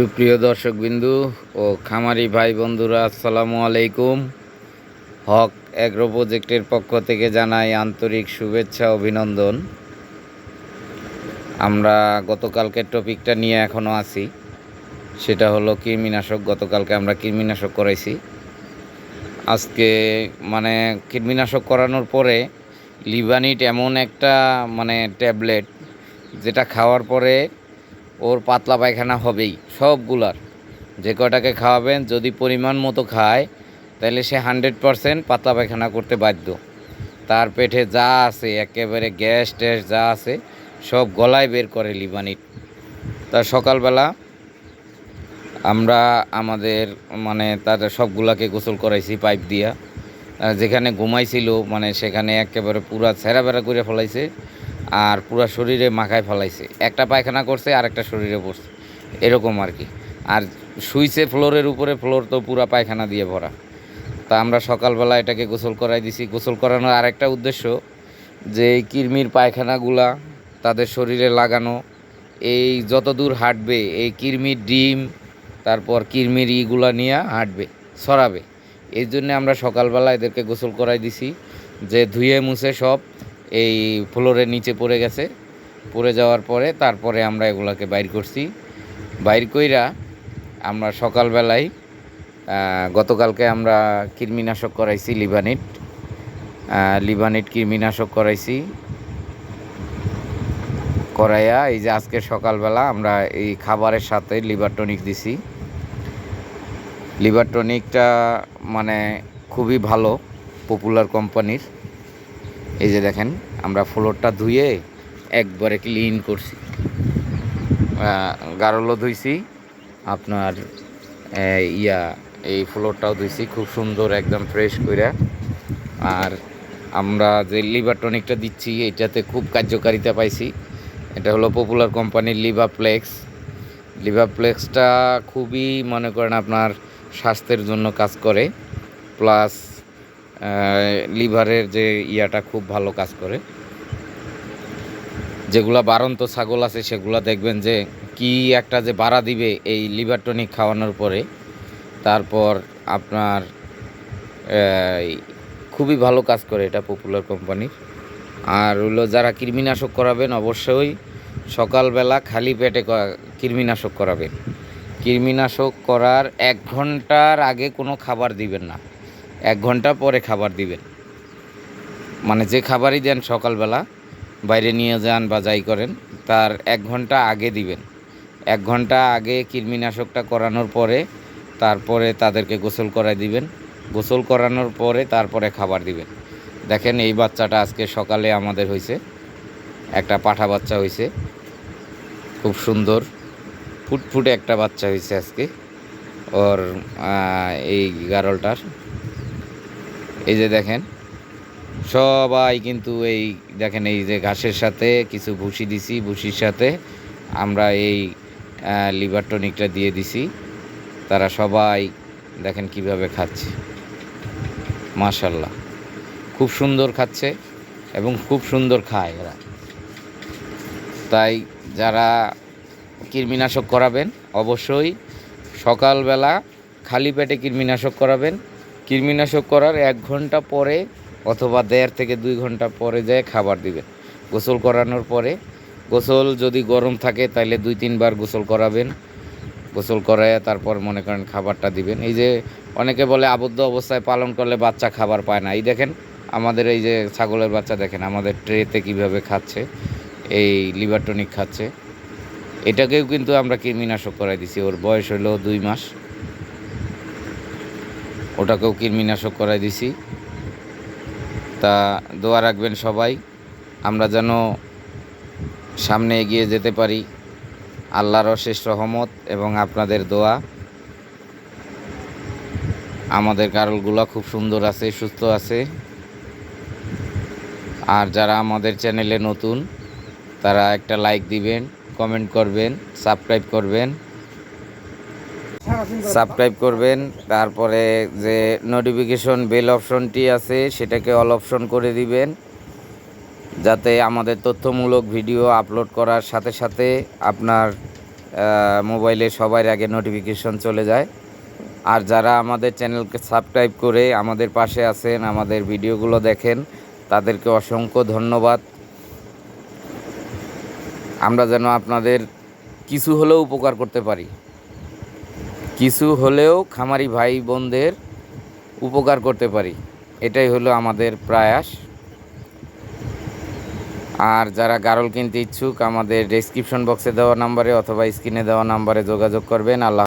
সুপ্রিয় দর্শকবিন্দু ও খামারি ভাই বন্ধুরা, আসসালামু আলাইকুম। হক অ্যাগ্রো প্রজেক্টের পক্ষ থেকে জানাই আন্তরিক শুভেচ্ছা, অভিনন্দন। আমরা গতকালকের টপিকটা নিয়ে এখনও আছি। সেটা হলো কৃমিনাশক, গতকালকে আমরা কৃমিনাশক করাইছি। আজকে মানে কৃমিনাশক করানোর পরে লিভানিট এমন একটা মানে ট্যাবলেট, যেটা খাওয়ার পরে ওর পাতলা পায়খানা হবেই, সবগুলার। যে কটাকে খাওয়াবেন, যদি পরিমাণ মতো খায় তাহলে সে হান্ড্রেড পারসেন্ট পাতলা পায়খানা করতে বাধ্য। তার পেটে যা আছে, একেবারে গ্যাস ট্যাস যা আছে, সব গলায় বের করে লিবানিট তা সকালবেলা আমরা আমাদের মানে তার সবগুলাকে গোসল করাইছি পাইপ দিয়া। যেখানে ঘুমাইছিল মানে সেখানে একেবারে পুরা ছেঁড়া বেড়া করে ফেলাইছে। আর পুরা শরীরে মাখায় ফেলাইছে। একটা পায়খানা করছে আর একটা শরীরে পড়ছে। এরকম আর কি। আর শুইছে ফ্লোরের উপরে, ফ্লোর তো পুরা পায়খানা দিয়ে ভরা। তা আমরা সকালবেলা এটাকে গোসল করাই দিছি। গোসল করানোর আরেকটা উদ্দেশ্য, যে এই কৃমির পায়খানাগুলা তাদের শরীরে লাগানো, এই যত দূর হাঁটবে, এই কৃমির ডিম, তারপর কৃমির ইগুলা নিয়ে হাঁটবে, ছড়াবে। এই জন্য আমরা সকালবেলা এদেরকে গোসল করাই দিছি, যে ধুয়ে মুছে সব এই ফ্লোরের নিচে পড়ে গেছে। পড়ে যাওয়ার পরে তারপরে আমরা এগুলাকে বাইর করছি। বাইর কইরা আমরা সকালবেলায় গতকালকে আমরা কৃমিনাশক করাইছি লিভানিট। লিভানিট কৃমিনাশক করাইছি। করাইয়া এই যে আজকে সকালবেলা আমরা এই খাবারের সাথে লিভার টনিক দিছি। লিভার টনিকটা মানে খুবই ভালো পপুলার কোম্পানির এই যে দেখেন, আমরা ফ্লোরটা ধুয়ে একবারে ক্লিন করছি। গারলও ধুইছি, আপনার ইয়া, এই ফ্লোরটাও ধুইছি, খুব সুন্দর, একদম ফ্রেশ করে আর আমরা যে লিভার টনিকটা দিচ্ছি এটাতে খুব কার্যকারিতা পাইছি। এটা হলো পপুলার কোম্পানির লিভাপ্লেক্স লিভাপ্লেক্সটা খুবই, মনে করেন আপনার, স্বাস্থ্যের জন্য কাজ করে। প্লাস লিভারের যে ইয়াটা খুব ভালো কাজ করে। যেগুলা বারন্ত ছাগল আছে, সেগুলা দেখবেন যে কি একটা যে বাড়া দিবে এই লিভার টনিক খাওয়ানোর পরে, তারপর আপনার খুবই ভালো কাজ করে এটা পপুলার কোম্পানির আর হলো যারা কৃমিনাশক করাবেন, অবশ্যই সকালবেলা খালি পেটে কৃমিনাশক করাবেন। কৃমিনাশক করার এক ঘণ্টার আগে কোনো খাবার দিবেন না। এক ঘণ্টা পরে খাবার দিবেন। মানে যে খাবারই দেন সকালবেলা, বাইরে নিয়ে যান বা যাই করেন, তার এক ঘণ্টা আগে দিবেন। এক ঘণ্টা আগে কৃমিনাশকটা করানোর পরে, তারপরে তাদেরকে গোসল করাই দিবেন। গোসল করানোর পরে তারপরে খাবার দিবেন। দেখেন এই বাচ্চাটা আজকে সকালে আমাদের হয়েছে একটা পাঠা বাচ্চা হয়েছে খুব সুন্দর, ফুটফুটে একটা বাচ্চা হয়েছে আজকে। ওর এই গারলটার। এই যে দেখেন, সবাই কিন্তু এই দেখেন, এই যে ঘাসের সাথে কিছু ভুসি দিছি, ভুসির সাথে আমরা এই লিভার টনিকটা দিয়ে দিছি। তারা সবাই দেখেন কীভাবে খাচ্ছে। মাশাল্লাহ খুব সুন্দর খাচ্ছে এবং খুব সুন্দর খায় এরা। তাই যারা কৃমিনাশক করাবেন, অবশ্যই সকালবেলা খালি পেটে কৃমিনাশক করাবেন কৃমিনাশক করার এক ঘণ্টা পরে অথবা দেড় থেকে দুই ঘণ্টা পরে যায় খাবার দিবেন। গোসল করানোর পরে, গোসল যদি গরম থাকে তাহলে দুই তিনবার গোসল করাবেন। গোসল করায় তারপর মনে করেন খাবারটা দিবেন। এই যে অনেকে বলে আবদ্ধ অবস্থায় পালন করলে বাচ্চা খাবার পায় না। এই দেখেন, আমাদের এই যে ছাগলের বাচ্চা দেখেন, আমাদের ট্রেতে কীভাবে খাচ্ছে, এই লিভার টনিক খাচ্ছে। এটাকেও কিন্তু আমরা কৃমিনাশক করাই দিছি। ওর বয়স হলো দুই মাস। ওটাকেও কৃমিনাশক করাই দিছি। তা দোয়া রাখবেন সবাই, আমরা যেন সামনে এগিয়ে যেতে পারি। আল্লাহর অশেষ রহমত এবং আপনাদের দোয়া। আমাদের কারলগুলো খুব সুন্দর আছে, সুস্থ আছে। আর যারা আমাদের চ্যানেলে নতুন, তারা একটা লাইক দিবেন কমেন্ট করবেন সাবস্ক্রাইব করবেন। সাবস্ক্রাইব করবেন, তারপরে যে নোটিফিকেশন বেল অপশনটি আছে, সেটাকে অল অপশন করে দিবেন, যাতে আমাদের তথ্যমূলক ভিডিও আপলোড করার সাথে সাথে আপনার মোবাইলে সবার আগে নোটিফিকেশন চলে যায়। আর যারা আমাদের চ্যানেলকে সাবস্ক্রাইব করে আমাদের পাশে আছেন, আমাদের ভিডিওগুলো দেখেন, তাদেরকে অসংখ্য ধন্যবাদ। আমরা যেন আপনাদের কিছু হলেও উপকার করতে পারি। কিছু হলেও খামারি ভাই বোনদের উপকার করতে পারি। এটাই হলো আমাদের প্রয়াস। আর যারা গারল কিনতে ইচ্ছুক, আমাদের ডেসক্রিপশন বক্সে দেওয়া নাম্বারে অথবা স্ক্রিনে দেওয়া নাম্বারে যোগাযোগ করবেন। আল্লাহ